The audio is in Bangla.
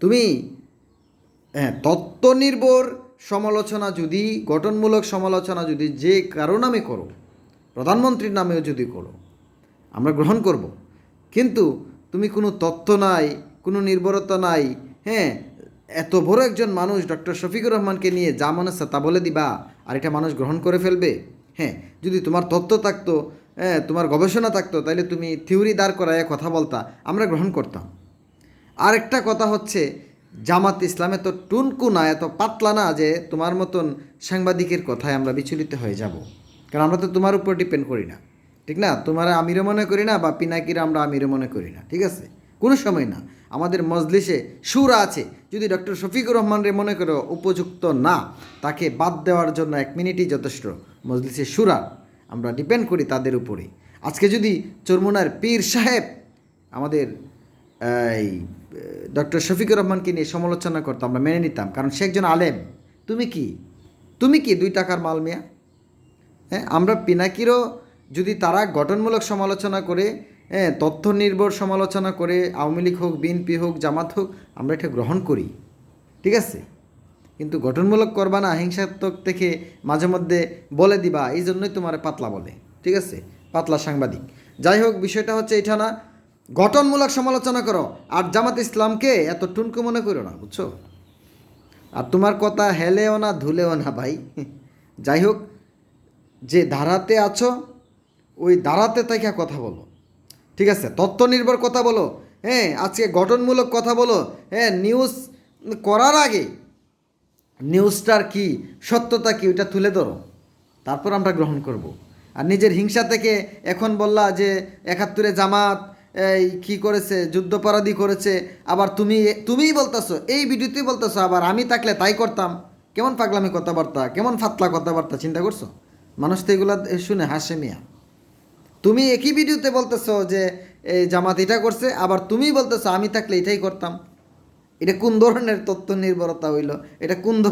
তুমি হ্যাঁ তত্ত্বনির্ভর সমালোচনা যদি, গঠনমূলক সমালোচনা যদি যে কারও নামে করো, প্রধানমন্ত্রীর নামেও যদি করো, আমরা গ্রহণ করব। কিন্তু তুমি কোনো তথ্য নাই, কোনো নির্ভরতা নাই হ্যাঁ এত বড় একজন মানুষ ডক্টর শফিকুর রহমানকে নিয়ে যা মনে তা বলে দিবা, আর এটা মানুষ গ্রহণ করে ফেলবে? হ্যাঁ যদি তোমার তথ্য থাকতো হ্যাঁ তোমার গবেষণা থাকতো তাহলে তুমি থিওরি দাঁড় করায় কথা বলতা, আমরা গ্রহণ করতাম। আরেকটা কথা হচ্ছে, জামাত ইসলামে তো টুনকু না, এত পাতলা না যে তোমার মতন সাংবাদিকের কথায় আমরা বিচলিত হয়ে যাব। কারণ আমরা তো তোমার উপর ডিপেন্ড করি না। ঠিক না? তোমার আমিরও মনে করি না, বা পিনাকিরা আমরা আমিরও মনে করি না। ঠিক আছে? কোনো সময় না। আমাদের মজলিসে সুর আছে। যদি ডক্টর শফিকুর রহমানরে মনে করো উপযুক্ত না, তাকে বাদ দেওয়ার জন্য এক মিনিটই যথেষ্ট মজলিসে সুরা। আমরা ডিপেন্ড করি তাদের উপরে আজকে যদি চরমুনার পীর সাহেব আমাদের এই, ডক্টর শফিকুর রহমানকে নিয়ে সমালোচনা করতাম আমরা মেনে নিতাম। কারণ সে একজন আলেম। তুমি কি? তুমি কি দুই টাকার মাল মিয়া? হ্যাঁ আমরা পিনাকিরও যদি তারা গঠনমূলক সমালোচনা করে হ্যাঁ তথ্য নির্ভর সমালোচনা করে, আওয়ামী লীগ হোক, বিএনপি হোক, জামাত হোক, আমরা এটা গ্রহণ করি। ঠিক আছে? কিন্তু গঠনমূলক করবা না, হিংসাত্মক থেকে মাঝে মধ্যে বলে দিবা এই জন্যই তোমার পাতলা বলে। ঠিক আছে? পাতলা সাংবাদিক। যাই হোক, বিষয়টা হচ্ছে এটা না গঠনমূলক সমালোচনা করো। আর জামাত ইসলামকে এত টুনকু মনে করো না, বুঝছ? আর তোমার কথা হেলেও না, ধুলেও না, ভাই। যাই হোক, যে ধারাতে আছো, ওই ধারাতে থেকে কথা বলো। ঠিক আছে? তত্ত্ব নির্ভর কথা বলো। হ্যাঁ আজকে গঠনমূলক কথা বলো। হ্যাঁ নিউজ করার আগে নিউজটার কি, সত্যতা কি, ওইটা তুলে ধরো। তারপর আমরা গ্রহণ করব। আর নিজের হিংসা থেকে এখন বললা যে একাত্তরে জামাত এই কি করেছে, যুদ্ধপরাধী করেছে, আবার তুমি, তুমিই বলতেছো, এই ভিডিওতেই বলতেছো আবার আমি থাকলে তাই করতাম। কেমন পাগলামি কথাবার্তা, কেমন ফাতলা কথাবার্তা, চিন্তা করছ? মানুষ তো এগুলা শুনে হাসে মিয়া। তুমি একই ভিডিওতে বলতেছো যে, এই জামাত এটা করছে, আবার তুমিই বলতেছো আমি থাকলে এটাই করতাম। এটা কোন ধরনের তথ্য নির্ভরতা হইল? এটা কোন